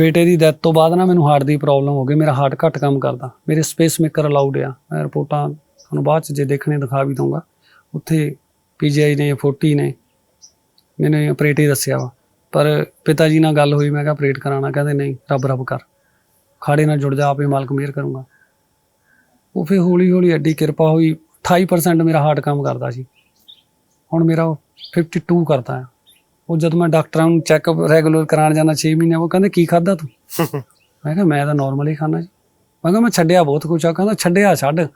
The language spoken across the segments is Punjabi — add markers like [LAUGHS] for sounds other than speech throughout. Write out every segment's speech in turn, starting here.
ਬੇਟੇ ਦੀ ਡੈਥ ਤੋਂ ਬਾਅਦ ਨਾ ਮੈਨੂੰ ਹਾਰਟ ਦੀ ਪ੍ਰੋਬਲਮ ਹੋ ਗਈ, ਮੇਰਾ ਹਾਰਟ ਘੱਟ ਕੰਮ ਕਰਦਾ। ਮੇਰੇ ਸਪੇਸ ਮੇਕਰ ਅਲਾਉਡ ਆ। ਮੈਂ ਰਿਪੋਰਟਾਂ ਤੁਹਾਨੂੰ ਬਾਅਦ ਚ ਜੇ ਦੇਖਣੇ ਦਿਖਾ ਵੀ ਦਊਂਗਾ। ਉੱਥੇ ਪੀਜੀਆਈ ਨੇ 40 ਨੇ, ਮੈਨੂੰ ਆਪਰੇਟ ਹੀ ਦੱਸਿਆ ਵਾ। ਪਰ ਪਿਤਾ ਜੀ ਨਾਲ ਗੱਲ ਹੋਈ, ਮੈਂ ਕਿਹਾ ਆਪਰੇਟ ਕਰਾਉਣਾ, ਕਹਿੰਦੇ ਨਹੀਂ, ਰੱਬ ਰੱਬ ਕਰ। ਖਾੜੇ ਨਾਲ ਜੁੜ ਜਾ, ਆਪੇ ਮਾਲਕ ਮਿਹਰ ਕਰੂੰਗਾ। ਉਹ ਫਿਰ ਹੌਲੀ ਹੌਲੀ ਐਡੀ ਕਿਰਪਾ ਹੋਈ 28% ਮੇਰਾ ਹਾਰਟ ਕੰਮ ਕਰਦਾ ਸੀ। ਹੁਣ ਮੇਰਾ 52 ਕਰਦਾ ਹੈ ਉਹ ਜਦ ਮੈਂ ਡਾਕਟਰਾਂ ਨੂੰ ਚੈੱਕਅਪ ਰੈਗੂਲਰ ਕਰਾਉਣ ਜਾਂਦਾ 6 ਮਹੀਨੇ ਉਹ ਕਹਿੰਦੇ ਕੀ ਖਾਦਾ ਤੂੰ? [LAUGHS] ਮੈਂ ਕਿਹਾ ਮੈਂ ਤਾਂ ਨਾਰਮਲ ਹੀ ਖਾਣਾ ਜੀ। ਮੈਂ ਕਿਹਾ ਮੈਂ ਛੱਡਿਆ ਬਹੁਤ ਕੁਛ ਆ। ਕਹਿੰਦਾ ਛੱਡਿਆ ਛੱਡ।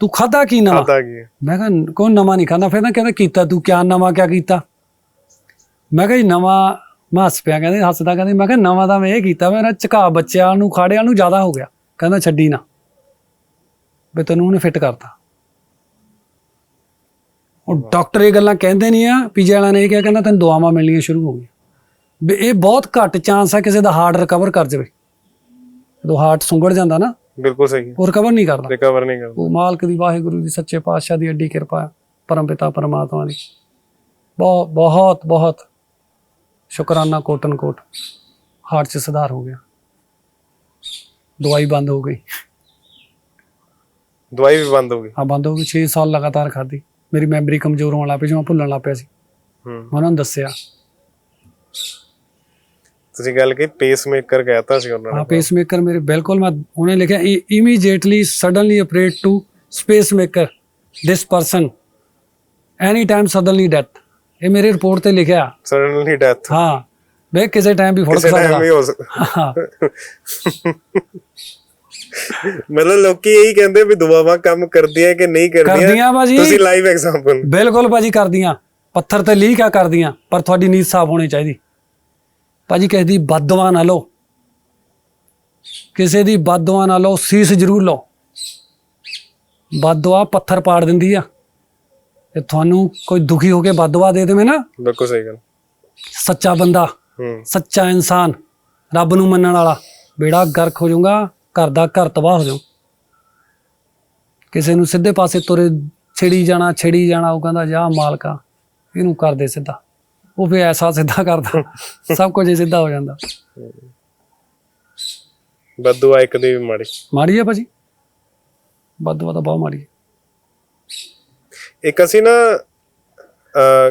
ਤੂੰ ਖਾਦਾ ਕੀ ਨਵਾਂ? ਪਤਾ ਕੀ? ਮੈਂ ਕਿਹਾ ਕੋਈ ਨਵਾਂ ਨਹੀਂ ਖਾਂਦਾ। ਫਿਰ ਨਾ ਕਹਿੰਦਾ ਕੀਤਾ ਤੂੰ ਕਿਆ ਨਵਾਂ ਕਿਆ ਕੀਤਾ? ਮੈਂ ਕਿਹਾ ਜੀ ਨਵਾਂ ਮੈਂ ਹੱਸ ਪਿਆ। ਕਹਿੰਦੇ ਹੱਸਦਾ ਕਹਿੰਦੇ ਮੈਂ ਕਿਹਾ ਨਵਾਂ ਤਾਂ ਮੈਂ ਇਹ ਕੀਤਾ ਮੇਰਾ ਝਕਾ ਬੱਚਿਆਂ ਨੂੰ ਖਾੜਿਆਂ ਨੂੰ ਜ਼ਿਆਦਾ ਹੋ ਗਿਆ। ਕਹਿੰਦਾ ਛੱਡੀ ਨਾ। ਵੀ ਤੈਨੂੰ ਉਹਨੇ ਫਿੱਟ ਕਰਤਾ। ਉਹ ਡਾਕਟਰ ਇਹ ਗੱਲਾਂ ਕਹਿੰਦੇ ਨਹੀਂ ਆ ਪੀਜੇ ਵਾਲਿਆਂ ਨੇ ਇਹ ਕਿਹਾ ਕਹਿੰਦਾ ਤੈਨੂੰ ਦੁਆਵਾਂ ਮਿਲਣੀਆਂ ਸ਼ੁਰੂ ਹੋ ਗਈਆਂ। ਵੀ ਇਹ ਬਹੁਤ ਘੱਟ ਚਾਂਸ ਹੈ ਕਿਸੇ ਦਾ ਹਾਰਟ ਰਿਕਵਰ ਕਰ ਜਾਵੇ। ਜਦੋਂ ਹਾਰਟ ਸੁੰਗੜ ਜਾਂਦਾ ਨਾ ਬਿਲਕੁਲ ਸਹੀ ਉਹ ਰਿਕਵਰ ਨਹੀਂ ਕਰਦਾ। ਰਿਕਵਰ ਨਹੀਂ ਕਰਦਾ। ਉਹ ਮਾਲਕ ਦੀ ਵਾਹਿਗੁਰੂ ਦੀ ਸੱਚੇ ਪਾਤਸ਼ਾਹ ਦੀ ਅੱਡੀ ਕਿਰਪਾ ਹੈ ਪਰਮ ਪਿਤਾ ਪਰਮਾਤਮਾ ਦੀ। ਬਹੁਤ ਬਹੁਤ ਬਹੁਤ ਸ਼ੁਕਰਾਨਾ ਕੋਟਨ ਕੋਟ ਹਾਰਟ 'ਚ ਸੁਧਾਰ ਹੋ ਗਿਆ। ਦਵਾਈ ਬੰਦ ਹੋ ਗਈ। ਦਵਾਈ ਵੀ ਬੰਦ ਹੋ ਗਈ। ਆ ਬੰਦ ਹੋ ਗਈ। 6 ਸਾਲ ਲਗਾਤਾਰ ਖਾਧੀ। ਮੇਰੀ ਮੈਮਰੀ ਕਮਜ਼ੋਰ ਹੋਣ ਲੱਗ ਪਈ ਜਿਵੇਂ ਭੁੱਲਣ ਲੱਗ ਪਿਆ ਸੀ ਹੂੰ ਮੈਂ ਉਹਨਾਂ ਨੂੰ ਦੱਸਿਆ ਤੁਸੀਂ ਗੱਲ ਕੀ ਪੇਸ ਮੇਕਰ ਕਹਿਤਾ ਸੀ ਉਹਨਾਂ ਆ ਨੇ ਪੇਸਮੇਕਰ ਮੇਰੇ ਬਿਲਕੁਲ ਮੈਂ ਉਹਨੇ ਲਿਖਿਆ immediately suddenly operate to pacemaker this person any time suddenly death ਇਹ ਮੇਰੀ ਰਿਪੋਰਟ ਤੇ ਲਿਖਿਆ ਸਡਨਲੀ ਡੈਥ ਹਾਂ ਵੇ ਕਿਸੇ ਟਾਈਮ ਵੀ ਫੁੜਕ ਕਿਸੇ ਟਾਈਮ ਸਕਦਾ ਵੀ ਹੋ ਸਕਦਾ ਹਾਂ ਮਤਲਬ ਲੋਕੀ ਇਹੀ ਕਹਿੰਦੇ ਵੀ ਦੁਆਵਾਂ ਕੰਮ ਕਰਦੀਆਂ ਕਿ ਨਹੀਂ ਕਰਦੀਆਂ? ਕਰਦੀਆਂ ਭਾਜੀ। ਤੁਸੀਂ ਲਾਈਵ ਐਗਜ਼ਾਮਪਲ ਬਿਲਕੁਲ ਭਾਜੀ ਕਰਦੀਆਂ। ਪੱਥਰ ਤੇ ਲੀਕ ਆ ਕਰਦੀਆਂ। ਪਰ ਤੁਹਾਡੀ ਨੀਤ ਸਾਫ਼ ਹੋਣੀ ਚਾਹੀਦੀ। ਭਾਜੀ ਕਿਸੇ ਦੀ ਬਦਦੁਆ ਨਾ ਲਓ। ਕਿਸੇ ਦੀ ਬਦਦੁਆ ਨਾ ਲਓ ਸੀਸ ਜ਼ਰੂਰ ਲਓ। ਬਦਦੁਆ ਪੱਥਰ ਪਾੜ ਦਿੰਦੀ ਆ। ਤੇ ਤੁਹਾਨੂੰ ਕੋਈ ਦੁਖੀ ਹੋ ਕੇ ਬਦਦੁਆ ਦੇ ਦੇਵੇ ਨਾ। ਬਿਲਕੁਲ ਸਹੀ ਗੱਲ। ਸੱਚਾ ਬੰਦਾ ਸੱਚਾ ਇਨਸਾਨ ਰੱਬ ਨੂੰ ਮੰਨਣ ਵਾਲਾ। ਬੇੜਾ ਗਰਕ ਹੋ ਜਾਊਗਾ। ਘਰ ਦਾ ਘਰ ਤਬਾਹ ਹੋ ਜਾਊ ਕਿਸੇ ਨੂੰ ਸਿੱਧੇ ਪਾਸੇ ਤੁਰੇ ਛੇੜੀ ਜਾਣਾ ਛੇੜੀ ਜਾਣਾ ਉਹ ਕਹਿੰਦਾ ਜਾ ਮਾਲਕਾ। ਇਹਨੂੰ ਕਰ ਦੇ ਸਿੱਧਾ। ਉਹ ਵੀ ਐਸਾ ਸਿੱਧਾ ਕਰਦਾ। ਸਭ ਕੁਝ ਸਿੱਧਾ ਹੋ ਜਾਂਦਾ। ਬਦਦੁਆ ਇੱਕ ਦੀ ਵੀ ਮਾੜੀ। ਮਾੜੀ ਹੈ ਭਾਜੀ। ਬਦਵਾ ਤਾਂ ਬਹੁਤ ਮਾੜੀ ਇੱਕ ਅਸੀਂ ਨਾ ਅ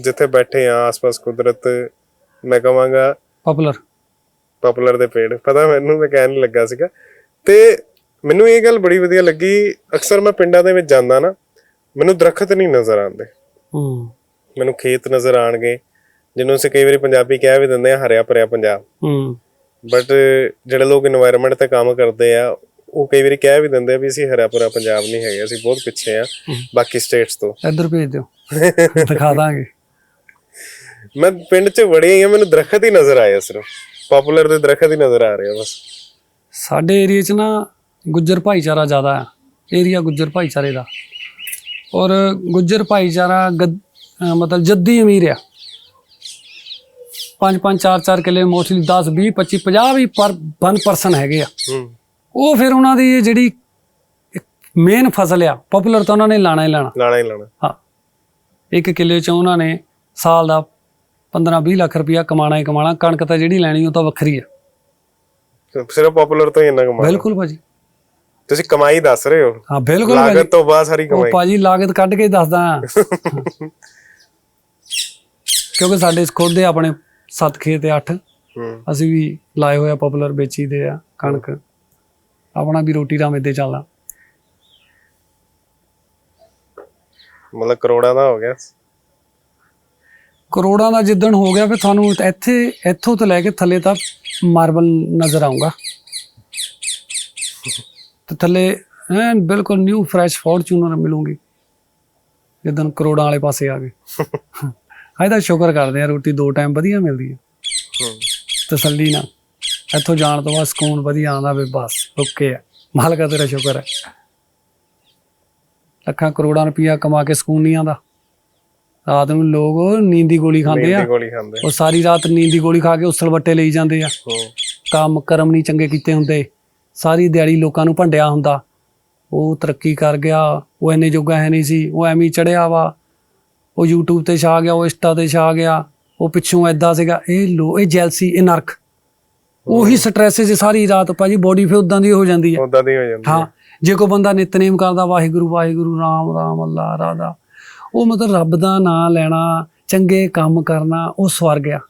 ਜਿੱਥੇ ਬੈਠੇ ਆ ਆਸ-ਪਾਸ ਕੁਦਰਤ ਮੈਂ ਕਹਾਂਗਾ ਪਪੂਲਰ ਪਪੂਲਰ ਦੇ ਪੇੜ ਪਤਾ ਮੈਨੂੰ ਮੈਂ ਕਹਿਣ ਲੱਗਾ ਸੀਗਾ। ਤੇ ਮੈਨੂੰ ਇਹ ਗੱਲ ਬੜੀ ਵਧੀਆ ਲੱਗੀ ਅਕਸਰ ਮੈਂ ਪਿੰਡਾਂ ਦੇ ਵਿੱਚ ਜਾਂਦਾ ਨਾ ਮੈਨੂੰ ਦਰਖਤ ਨਹੀਂ ਨਜ਼ਰ ਆਉਂਦੇ। ਹੂੰ। ਮੈਨੂੰ ਖੇਤ ਨਜ਼ਰ ਆਣਗੇ ਜਿਹਨੂੰ ਅਸੀਂ ਕਈ ਵਾਰੀ ਪੰਜਾਬੀ ਕਹਿ ਵੀ ਦਿੰਦੇ ਆ ਹਰਿਆ ਭਰਿਆ ਪੰਜਾਬ। ਹੂੰ। ਬਟ ਜਿਹੜੇ ਲੋਕ এনवायरमेंट ਤੇ ਕੰਮ ਕਰਦੇ ਆ ਉਹ ਕਈ ਵਾਰੀ ਕਹਿ ਵੀ ਦਿੰਦੇ ਆ ਵੀ ਅਸੀਂ ਹਰਿਆ ਭਰਿਆ ਪੰਜਾਬ ਨਹੀਂ ਹੈਗੇ ਅਸੀਂ ਬਹੁਤ ਪਿੱਛੇ ਆ ਬਾਕੀ ਸਟੇਟਸ ਤੋਂ। ਇੱਧਰ ਭੇਜ ਦਿਓ। ਦਿਖਾ ਦਾਂਗੇ। ਮੈਂ ਪਿੰਡ 'ਚ ਵੜਿਆ ਹੀ ਮੈਨੂੰ ਦਰਖਤ ਹੀ ਨਜ਼ਰ ਆਇਆ ਸਿਰਫ। ਪਪੂਲਰ ਦੇ ਦਰਖਤ ਹੀ ਨਜ਼ਰ ਆ ਰਹੇ ਆ ਬਸ। ਸਾਡੇ ਏਰੀਆ 'ਚ ਨਾ ਗੁੱਜਰ ਭਾਈਚਾਰਾ ਜ਼ਿਆਦਾ ਹੈ ਏਰੀਆ ਗੁੱਜਰ ਭਾਈਚਾਰੇ ਦਾ। ਔਰ ਗੁੱਜਰ ਭਾਈਚਾਰਾ ਗੱਦ- ਅਹ ਮਤਲਬ ਜੱਦੀ ਅਮੀਰ ਆ। ਪੰਜ ਪੰਜ ਚਾਰ ਚਾਰ ਕਿੱਲੇ ਮੋਸਟਲੀ 10 20 25 50 ਵੀ ਪਰ ਵਨ ਪਰਸਨ ਹੈਗੇ ਆ। ਹੂੰ। ਉਹ ਫਿਰ ਉਹਨਾਂ ਦੀ ਇਹ ਜਿਹੜੀ ਮੇਨ ਫਸਲ ਆ ਪਪੂਲਰ ਤਾਂ ਉਹਨਾਂ ਨੇ ਲਾਣਾ ਹੀ ਲਾਣਾ। ਲਾਣਾ ਹੀ ਲਾਣਾ। ਹਾਂ। ਇੱਕ ਕਿੱਲੇ 'ਚ ਉਹਨਾਂ ਨੇ ਸਾਲ ਦਾ 15 20 ਲੱਖ ਰੁਪਇਆ ਕਮਾਣਾ ਹੀ ਕਮਾਣਾ ਕਣਕ ਤਾਂ ਜਿਹੜੀ ਲੈਣੀ ਉਹ ਤਾਂ ਵੱਖਰੀ ਆ। ਸਿਰਫ ਪਪੂਲਰ ਤੋਂ ਹੀ ਇੰਨਾ ਕਮਾ ਬਿਲਕੁਲ ਭਾਜੀ। ਤੁਸੀਂ ਕਮਾਈ ਦੱਸ ਰਹੇ ਹੋ। ਹਾਂ ਬਿਲਕੁਲ ਲਾਗਤ ਤੋਂ ਬਾਅਦ ਸਾਰੀ ਉਹ ਕਮਾਈ। ਭਾਜੀ ਲਾਗਤ ਕੱਢ ਕੇ ਦੱਸਦਾ। ਕਿਉਂਕਿ ਸਾਡੇ ਖੁਦ ਦੇ ਆਪਣੇ ਸੱਤ ਖੇਤ ਤੇ 8 ਹੂੰ। ਅਸੀਂ ਵੀ ਲਾਏ ਹੋਇਆ ਪਪੂਲਰ ਵੇਚੀ ਦੇ ਆ ਕਣਕ। ਆਪਣਾ ਵੀ ਰੋਟੀ ਰਾਮ ਏਦਾਂ ਚੱਲਦਾ। ਮਤਲਬ ਕਰੋੜਾਂ ਦਾ ਹੋ ਗਿਆ। ਕਰੋੜਾਂ ਦਾ ਜਿੱਦਣ ਹੋ ਗਿਆ, ਫਿਰ ਤੁਹਾਨੂੰ ਇੱਥੇ, ਇੱਥੋਂ ਤੋਂ ਲੈ ਕੇ ਥੱਲੇ ਤੱਕ ਮਾਰਬਲ ਨਜ਼ਰ ਆਉਂਗਾ ਤੇ ਥੱਲੇ, ਐਨ ਬਿਲਕੁਲ ਨਿਊ ਫਰੈਸ਼ ਫੋਰਚੂਨਰ ਮਿਲੂਗੀ, ਜਿੱਦਣ ਕਰੋੜਾਂ ਵਾਲੇ ਪਾਸੇ ਆ ਗਏ। ਅੱਜ ਤਾਂ ਸ਼ੁਕਰ ਕਰਦੇ ਆ ਰੋਟੀ ਦੋ ਟਾਈਮ ਵਧੀਆ ਮਿਲਦੀ ਹੈ। ਤਸੱਲੀ ਨਾਲ। ਇੱਥੋਂ ਜਾਣ ਤੋਂ ਬਾਅਦ ਸਕੂਨ ਵਧੀਆ ਆਉਂਦਾ ਵੀ ਬਸ ਓਕੇ ਆ ਮਾਲਕਾ ਤੇਰਾ ਸ਼ੁਕਰ ਹੈ। ਲੱਖਾਂ ਕਰੋੜਾਂ ਰੁਪਈਆ ਕਮਾ ਕੇ ਸਕੂਨ ਨਹੀਂ ਆਉਂਦਾ। ਰਾਤ ਨੂੰ ਲੋਕ ਨੀਂਦ ਦੀ ਗੋਲੀ ਖਾਂਦੇ ਆ। ਦੀ ਗੋਲੀ ਖਾਂਦੇ। ਉਹ ਸਾਰੀ ਰਾਤ ਨੀਂਦ ਦੀ ਗੋਲੀ ਖਾ ਕੇ ਉਸਲ ਵੱਟੇ ਲਈ ਜਾਂਦੇ ਆ। ਹੂੰ। ਕੰਮ ਕਰਮ ਨਹੀਂ ਚੰਗੇ ਕੀਤੇ ਹੁੰਦੇ। ਸਾਰੀ ਦਿਹਾੜੀ ਲੋਕਾਂ ਨੂੰ ਭੰਡਿਆ ਹੁੰਦਾ। ਉਹ ਤਰੱਕੀ ਕਰ ਗਿਆ। ਉਹ ਇੰਨੇ ਜੋਗਾ ਹੈ ਨਹੀਂ ਸੀ। ਉਹ ਐਵੇਂ ਹੀ ਚੜਿਆ ਵਾ। ਉਹ YouTube ਤੇ ਛਾ ਗਿਆ ਉਹ ਇੰਸਟਾ ਤੇ ਛਾ ਗਿਆ। ਉਹ ਪਿੱਛੋਂ ਐਦਾਂ ਸੀਗਾ। ਇਹ ਲੋ ਇਹ ਜੈਲਸੀ ਇਹ ਨਰਕ। ਉਹੀ ਸਟ੍ਰੈਸ 'ਚ ਸਾਰੀ ਰਾਤ ਭਾਜੀ ਬੋਡੀ ਫੇ ਉਦਾਂ ਦੀ ਹੋ ਜਾਂਦੀ ਹੈ ਉਦਾਂ ਦੀ ਹੋ ਜਾਂਦੀ ਹਾਂ। ਜੇ ਕੋਈ ਬੰਦਾ ਨਿਤਨੇਮ ਕਰਦਾ ਵਾਹਿਗੁਰੂ ਵਾਹਿਗੁਰੂ ਰਾਮ ਰਾਮ ਅੱਲਾ ਰਾਧਾ। ਉਹ ਮਤਲਬ ਰੱਬ ਦਾ ਨਾਮ ਲੈਣਾ ਚੰਗੇ ਕੰਮ ਕਰਨਾ ਉਹ ਸਵਰਗ ਆ।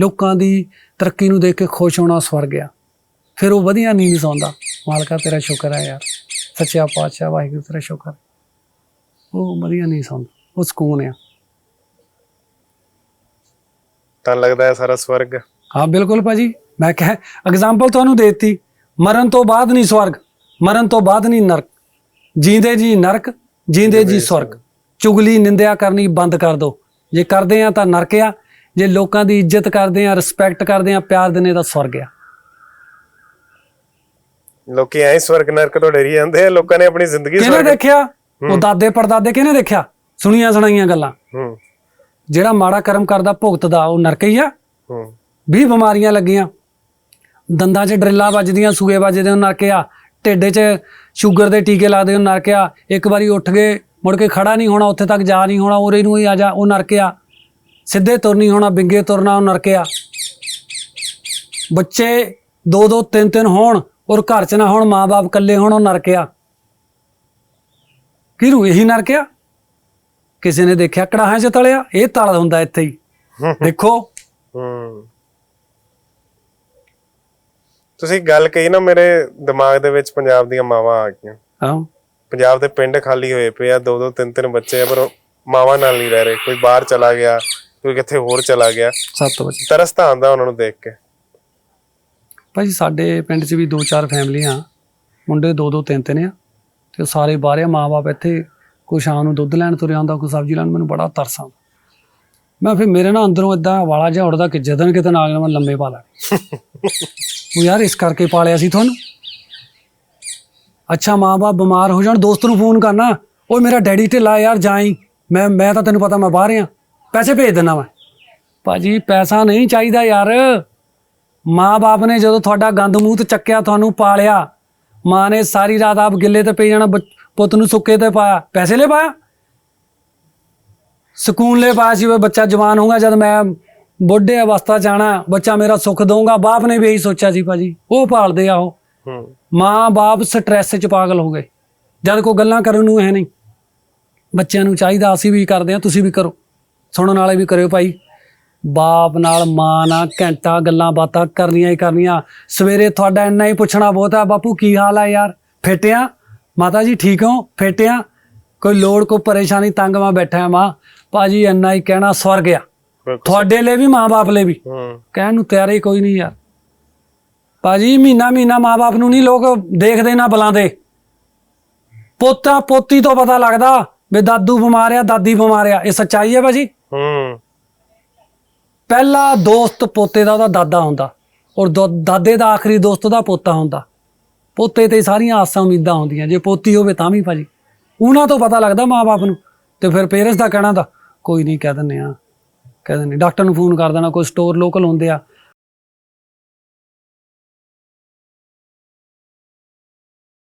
ਲੋਕਾਂ ਦੀ ਤਰੱਕੀ ਨੂੰ ਦੇਖ ਕੇ ਖੁਸ਼ ਹੋਣਾ ਸਵਰਗ ਆ। ਫਿਰ ਉਹ ਵਧੀਆ ਨੀਂਦ ਸੌਂਦਾ। ਮਾਲਕਾ ਤੇਰਾ ਸ਼ੁਕਰ ਹੈ ਯਾਰ। ਸੱਚਾ ਪਾਤਸ਼ਾਹ ਵਾਹਿਗੁਰੂ ਤੇਰਾ ਸ਼ੁਕਰ। ਉਹ ਵਧੀਆ ਨਹੀਂ ਸੌਂਦਾ। ਉਹ ਸਕੂਨ ਆ। ਤਾਂ ਲੱਗਦਾ ਹੈ ਸਾਰਾ ਸਵਰਗ। ਹਾਂ ਬਿਲਕੁਲ ਭਾਜੀ। ਮੈਂ ਕਹ ਐਗਜ਼ਾਮਪਲ ਤੁਹਾਨੂੰ ਦੇ ਦਿੱਤੀ। ਮਰਨ ਤੋਂ ਬਾਅਦ ਨਹੀਂ ਸਵਰਗ ਮਰਨ ਤੋਂ ਬਾਅਦ ਨਹੀਂ ਨਰਕ। ਜੀਂਦੇ ਜੀ ਨਰਕ ਜੀਂਦੇ ਜੀ ਸਵਰਗ। ਚੁਗਲੀ ਨਿੰਦਿਆ ਕਰਨੀ ਬੰਦ ਕਰ ਦਿਓ ਜੇ ਕਰਦੇ ਆ ਤਾਂ ਨਰਕ ਆ ਜੇ ਲੋਕਾਂ ਦੀ ਇੱਜ਼ਤ ਕਰਦੇ ਆ ਰਿਸਪੈਕਟ ਕਰਦੇ ਆ ਪਿਆਰ ਦਿੰਦੇ ਤਾਂ ਸਵਰਗ ਆ। ਲੋਕੀ ਐਂ ਸਵਰਗ ਨਰਕ ਤੋਂ ਡਰੀ ਜਾਂਦੇ ਆ ਲੋਕਾਂ ਨੇ ਆਪਣੀ ਜ਼ਿੰਦਗੀ ਕਿਹਨੇ ਦੇਖਿਆ? ਉਹ ਦਾਦੇ ਪੜਦਾਦੇ ਕਿਹਨੇ ਦੇਖਿਆ? ਸੁਣੀਆਂ ਸੁਣਾਈਆਂ ਗੱਲਾਂ। ਹੂੰ। ਜਿਹੜਾ ਮਾੜਾ ਕਰਮ ਕਰਦਾ ਭੁਗਤਦਾ ਉਹ ਨਰਕ ਹੀ ਆ। ਹੂੰ। 20 ਬਿਮਾਰੀਆਂ ਲੱਗੀਆਂ। ਦੰਦਾਂ 'ਚ ਡਰਿੱਲਾਂ ਵੱਜਦੀਆਂ ਸੂਏ ਵੱਜਦੇ ਉਹ ਨਰਕਿਆ ਢਿੱਡ 'ਚ ਸ਼ੂਗਰ ਦੇ ਟੀਕੇ ਲਾਦੇ ਉਹ ਨਰਕਿਆ ਇੱਕ ਵਾਰੀ ਉੱਠ ਗਏ ਮੁੜ ਕੇ ਖੜਾ ਨਹੀਂ ਹੋਣਾ ਉੱਥੇ ਤੱਕ ਜਾ ਨਹੀਂ ਹੋਣਾ ਉਰੇ ਨੂੰ ਹੀ ਆ ਜਾ ਉਹ ਨਰਕਿਆ ਸਿੱਧੇ ਤੁਰ ਨਹੀਂ ਹੋਣਾ ਬਿੰਗੇ ਤੁਰਨਾ ਉਹ ਨਰਕਿਆ ਬੱਚੇ ਦੋ ਦੋ ਤਿੰਨ ਤਿੰਨ ਹੋਣ ਔਰ ਘਰ 'ਚ ਨਾ ਹੋਣ ਮਾਂ-ਬਾਪ ਇਕੱਲੇ ਹੋਣ ਉਹ ਨਰਕਿਆ ਕਿਹਨੂੰ ਇਹੀ ਨਰਕਿਆ ਕਿਸੇ ਨੇ ਦੇਖਿਆ ਕੜਾਹਾਂ 'ਚ ਤਲਿਆ ਇਹ ਤਲ ਹੁੰਦਾ ਇੱਥੇ ਹੀ। [LAUGHS] ਦੇਖੋ। ਤੁਸੀਂ ਗੱਲ ਕਹੀ ਨਾ ਮੇਰੇ ਦਿਮਾਗ ਦੇ ਵਿੱਚ ਪੰਜਾਬ ਦੀਆਂ ਮਾਵਾਂ ਆ ਗਈਆਂ। ਹਾਂ ਪੰਜਾਬ ਦੇ ਪਿੰਡ ਖਾਲੀ ਹੋਏ ਪਏ ਆ ਦੋ ਦੋ ਤਿੰਨ ਤਿੰਨ ਬੱਚੇ ਆ ਪਰ ਮਾਵਾਂ ਨਾਲ ਨਹੀਂ ਰਹਿ ਰਹੇ। ਕੋਈ ਬਾਹਰ ਚਲਾ ਗਿਆ ਕੋਈ ਕਿੱਥੇ ਹੋਰ ਚਲਾ ਗਿਆ। 7 ਵਜੇ। ਤਰਸ ਤਾਂ ਆਉਂਦਾ ਉਹਨਾਂ ਨੂੰ ਦੇਖ ਕੇ। ਭਾਜੀ ਸਾਡੇ ਪਿੰਡ 'ਚ ਵੀ ਦੋ ਚਾਰ ਫੈਮਲੀਆਂ ਮੁੰਡੇ ਦੋ ਦੋ ਤਿੰਨ ਤਿੰਨ ਆ। ਤੇ ਸਾਰੇ ਬਾਹਰ ਆ ਮਾਂ-ਬਾਪ ਇੱਥੇ। ਕੋਈ ਸ਼ਾਮ ਨੂੰ ਦੁੱਧ ਲੈਣ ਤੁਰਿਆ ਹੁੰਦਾ ਕੋਈ ਸਬਜ਼ੀ ਲੈਣ ਮੈਨੂੰ ਬੜਾ ਤਰਸ ਆਉਂਦਾ। ਮੈਂ ਫਿਰ ਮੇਰੇ ਨਾਲ ਅੰਦਰੋਂ ਇਦਾਂ ਵਾਲਾ ਜਿਹਾ ਉੱਡਦਾ ਕਿ ਜਦਨ ਕਿਤੇ ਨਾ ਆ ਗਿਆ ਮੈਂ ਲੰਮੇ ਪਾ ਲਾ [LAUGHS] ਉਹ ਯਾਰ ਇਸ ਕਰਕੇ ਪਾਲਿਆ ਸੀ ਤੁਹਾਨੂੰ? ਅੱਛਾ ਮਾਂ-ਬਾਪ ਬਿਮਾਰ ਹੋ ਜਾਣ, ਦੋਸਤ ਨੂੰ ਫੋਨ ਕਰਨਾ। ਓਏ ਮੇਰਾ ਡੈਡੀ ਢਿੱਲਾ ਯਾਰ, ਜਾਈ। ਮੈਂ ਮੈਂ ਤਾਂ ਤੈਨੂੰ ਪਤਾ ਮੈਂ ਬਾਹਰ ਆ। ਪੈਸੇ ਭੇਜ ਦਿੰਦਾ ਮੈਂ। ਭਾਜੀ, ਪੈਸਾ ਨਹੀਂ ਚਾਹੀਦਾ ਯਾਰ। ਮਾਂ-ਬਾਪ ਨੇ ਜਦੋਂ ਤੁਹਾਡਾ ਗੰਦ ਮੂੰਹ ਤੇ ਚੱਕਿਆ, ਤੁਹਾਨੂੰ ਪਾਲਿਆ, ਮਾਂ ਨੇ ਸਾਰੀ ਰਾਤ ਆਪ ਗਿੱਲੇ ਤੇ ਪਈ ਜਾਣਾ, ਬੱਚ- ਪੁੱਤ ਨੂੰ ਸੁੱਕੇ ਤੇ ਪਾਇਆ। ਪੈਸੇ ਲੈ ਪਾਇਆ? ਸਕੂਨ ਲੈ ਪਾਇਆ ਸੀ ਬੱਚਾ ਜਵਾਨ ਹੋਊਗਾ, ਜਦ ਮੈਂ ਬੁੱਢੇ ਅਵਸਥਾ ਜਾਣਾ ਬੱਚਾ ਮੇਰਾ ਸੁੱਖ ਦਊਗਾ। ਬਾਪ ਨੇ ਵੀ ਇਹੀ ਸੋਚਿਆ ਸੀ ਭਾਜੀ। ਉਹ ਪਾਲਦੇ ਆ ਉਹ। ਮਾਂ-ਬਾਪ ਸਟ੍ਰੈਸ 'ਚ ਪਾਗਲ ਹੋ ਗਏ। ਜਦ ਕੋਈ ਗੱਲਾਂ ਕਰਨ ਨੂੰ ਹੈ ਨਹੀਂ। ਬੱਚਿਆਂ ਨੂੰ ਚਾਹੀਦਾ ਅਸੀਂ ਵੀ ਕਰਦੇ ਆ ਤੁਸੀਂ ਵੀ ਕਰੋ। ਸੁਣਨ ਵਾਲੇ ਵੀ ਕਰਿਓ ਭਾਈ। ਬਾਪ ਨਾਲ ਮਾਂ ਨਾਲ ਘੰਟਾ ਗੱਲਾਂ ਬਾਤਾਂ ਕਰਨੀਆਂ ਹੀ ਕਰਨੀਆਂ। ਸਵੇਰੇ ਤੁਹਾਡਾ ਇੰਨਾ ਹੀ ਪੁੱਛਣਾ ਬਹੁਤ ਆ ਬਾਪੂ ਕੀ ਹਾਲ ਆ ਯਾਰ? ਫਿੱਟਿਆ ਮਾਤਾ ਜੀ ਠੀਕ ਹੋ? ਫਿੱਟਿਆ ਕੋਈ ਲੋੜ ਕੋਈ ਪਰੇਸ਼ਾਨੀ ਤੰਗ ਮੈਂ ਬੈਠਾ ਮਾਂ। ਭਾਜੀ ਇੰਨਾ ਹੀ ਕਹਿਣਾ ਸਵਰਗ ਆ। ਤੁਹਾਡੇ ਲਈ ਵੀ ਮਾਂ-ਬਾਪ ਲਈ ਵੀ। ਕਹਿਣ ਨੂੰ ਤਿਆਰ ਹੀ ਕੋਈ ਨਹੀਂ ਯਾਰ। ਭਾਜੀ ਮਹੀਨਾ ਮਹੀਨਾ ਮਾਪੇ ਨੂੰ ਨਹੀਂ ਲੋਕ ਦੇਖਦੇ ਨਾ ਬੁਲਾਉਂਦੇ। ਪੋਤਾ ਪੋਤੀ ਤੋਂ ਪਤਾ ਲੱਗਦਾ ਵੀ ਦਾਦੂ ਬਿਮਾਰ ਆ ਦਾਦੀ ਬਿਮਾਰ ਆ। ਇਹ ਸੱਚਾਈ ਹੈ ਭਾਜੀ। ਹੂੰ। ਪਹਿਲਾ ਦੋਸਤ ਪੋਤੇ ਦਾ ਉਹਦਾ ਦਾਦਾ ਹੁੰਦਾ ਔਰ ਦੋ- ਦਾਦੇ ਦਾ ਆਖਰੀ ਦੋਸਤ ਉਹਦਾ ਪੋਤਾ ਹੁੰਦਾ। ਪੋਤੇ ਤੇ ਸਾਰੀਆਂ ਆਸਾਂ ਉਮੀਦਾਂ ਹੁੰਦੀਆਂ। ਜੇ ਪੋਤੀ ਹੋਵੇ ਤਾਂ ਵੀ ਭਾਜੀ। ਉਹਨਾਂ ਤੋਂ ਪਤਾ ਲੱਗਦਾ ਮਾਪੇ ਨੂੰ ਤੇ ਫਿਰ ਪੇਰੈਂਟਸ ਦਾ ਕਹਿਣਾ ਤਾਂ ਕੋਈ ਨਹੀਂ ਕਹਿ ਦਿੰਦੇ ਆ ਕਹਿ ਦਿੰਦੇ ਡਾਕਟਰ ਨੂੰ ਫੋਨ ਕਰ ਦੇਣਾ ਕੋਈ ਸਟੋਰ ਲੋਕਲ ਹੁੰਦੇ ਆ